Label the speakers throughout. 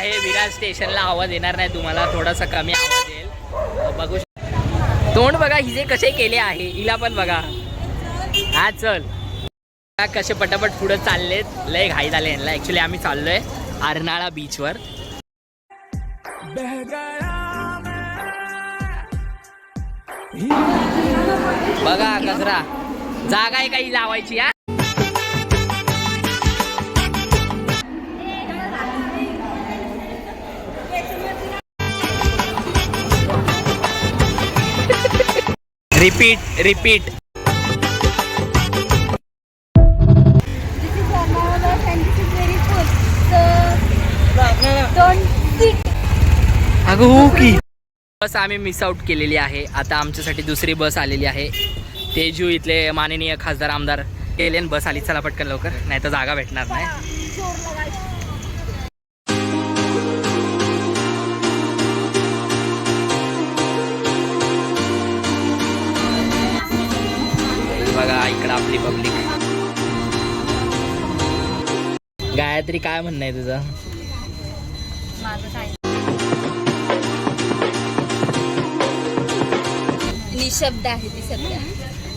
Speaker 1: आहे. विराज स्टेशनला आवाज येणार नाही. तुम्हाला थोडासा कमी आवाज येईल. बघू तोंड बघा हिजे कसे केले आहे. हिला पण बघा. हा चल. कसे पटापट पुढे चाललेत. लय घाई झाले यांना. ऍक्च्युली आम्ही चाललोय अर्नाळा बीचवर बघा कचरा जागा आहे काही लावायची हा?
Speaker 2: Don't sit.
Speaker 1: अगं हो की. बस आम्ही मिस आउट केलेली आहे. आता आमच्यासाठी दुसरी बस आलेली आहे. तेजू इथले माननीय खासदार आमदार आणि बस आली. चला पटकन लवकर. नाही तर जागा भेटणार नाही. इकडं आपली पब्लिक गायत्री काय म्हणणं आहे तुझं?
Speaker 2: निशब्द आहे ती सध्या.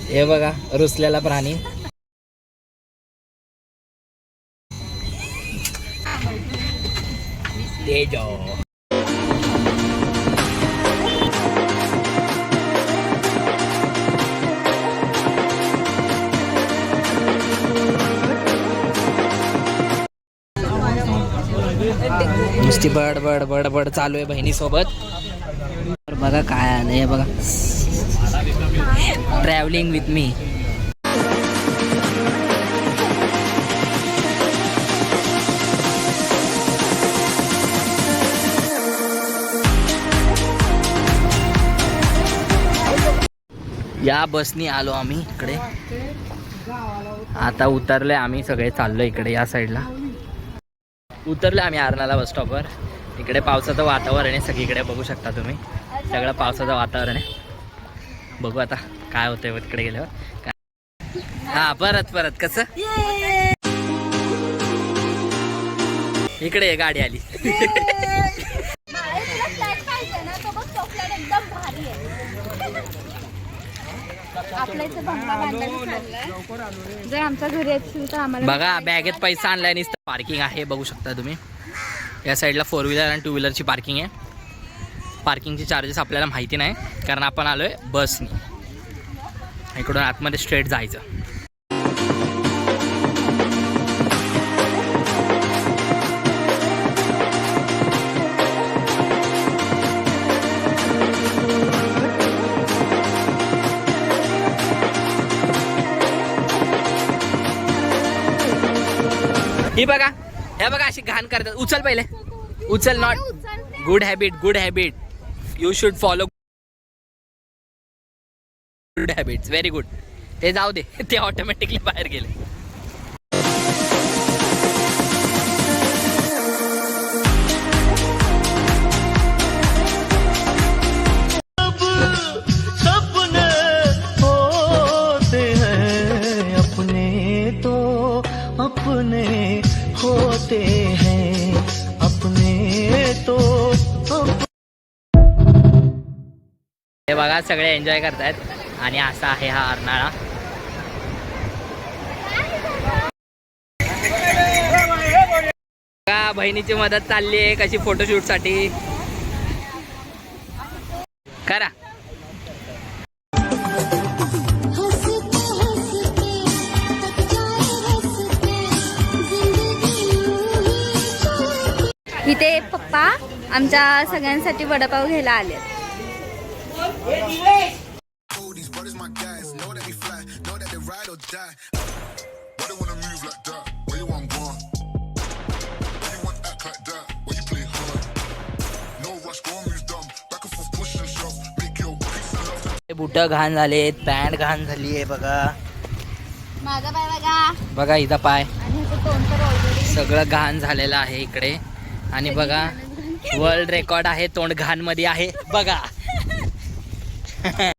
Speaker 1: हे बघा रुसलेला प्राणी. तेजो. नुसती बड बड बड बड चालू आहे बहिणीसोबत. तर बघा काय आलं हे बघा. ट्रॅव्हलिंग विथ मी या बसनी आलो आम्ही इकडे. आता उतरले आम्ही सगळे चाललो इकडे या साईडला उतरले आम्ही आरणाला बस स्टॉपवर इकडे पावसाचं वातावरण आहे सगळीकडे बघू शकता तुम्ही. सगळं पावसाचं वातावरण आहे. बघू आता काय होतंय तिकडे गेल्यावर. काय- हा परत परत. कसं? इकडे गाडी आली.
Speaker 2: आपल्या इथे भंगा बांधायला चाललाय. जर आमच्या घरी असतील तर आम्हाला
Speaker 1: बघा बॅगेत पैसा आणलाय नुसतं पार्किंग आहे बघू शकता तुम्ही. या साईडला फोर व्हीलर आणि टू व्हीलरची पार्किंग आहे. पार्किंगचे चार्जेस आपल्याला माहिती नाही कारण आपण आलोय बसनी इकडून आतमध्ये स्ट्रेट जायचं. ही बघा, हे बघा अशी घाण करतात. उचल पहिले. उचल not good habit good habit you should follow good habits very good ते जाऊ दे. ते ऑटोमॅटिकली बाहेर गेले.
Speaker 3: अपने तो अपने होते हैं अपने तो
Speaker 1: हे बघा सगळे एन्जॉय करतायत. आणि असा आहे हा अर्नाळा. बघा, बहिणीची मदत चालली आहे कशी फोटोशूटसाठी. करा.
Speaker 4: Shove. Make your peace and love.
Speaker 1: Boot घाण झालेत पॅन्ट घाण झाली आहे बघा
Speaker 2: माझा पाय बघा
Speaker 1: बघा इथं पाय सगळं घाण झालेलं आहे इकडे आणि बघा वर्ल्ड रेकॉर्ड आहे तोंड घाणमध्ये आहे. बघा.